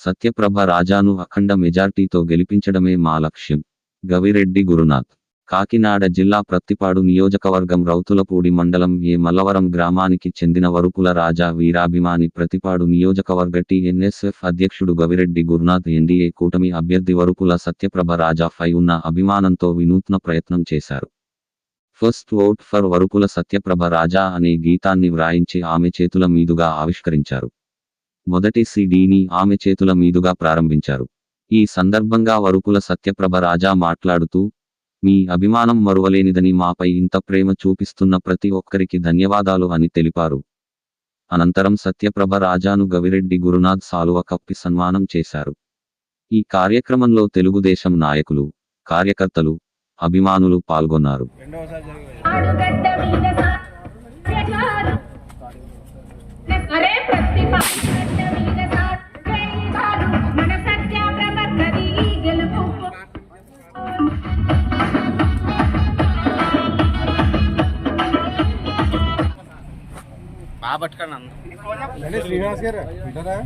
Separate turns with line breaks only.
సత్యప్రభ రాజాను అఖండ మెజార్టీతో గెలిపించడమే మా లక్ష్యం. గవిరెడ్డి గురునాథ్. కాకినాడ జిల్లా ప్రత్తిపాడు నియోజకవర్గం రౌతులపూడి మండలం ఏ మల్లవరం గ్రామానికి చెందిన వరుకుల రాజా వీరాభిమాని ప్రతిపాడు నియోజకవర్గ టీఎన్ఎస్ఎఫ్ అధ్యక్షుడు గవిరెడ్డి గురునాథ్ ఎన్డీఏ కూటమి అభ్యర్థి వరుకుల సత్యప్రభ రాజాపై ఉన్న అభిమానంతో వినూత్న ప్రయత్నం చేశారు. First vote for Varukula Satyaprabha Raja అనే గీతాన్ని వ్రాయించి ఆమె చేతుల మీదుగా ఆవిష్కరించారు. మొదటి సిడీని ఆమె చేతుల మీదుగా ప్రారంభించారు. ఈ సందర్భంగా వరుపుల సత్యప్రభ రాజా మాట్లాడుతూ మీ అభిమానం మరువలేనిదని మాపై ఇంత ప్రేమ చూపిస్తున్న ప్రతి ఒక్కరికి ధన్యవాదాలు అని తెలిపారు. అనంతరం సత్యప్రభ రాజాను గవిరెడ్డి గురునాథ్ సాలువ కప్పి సన్మానం చేశారు. ఈ కార్యక్రమంలో తెలుగుదేశం నాయకులు కార్యకర్తలు అభిమానులు పాల్గొన్నారు.
బాగా పట్టుకోండి అన్న
రండి శ్రీనివాస్ గారు ఉంటారా.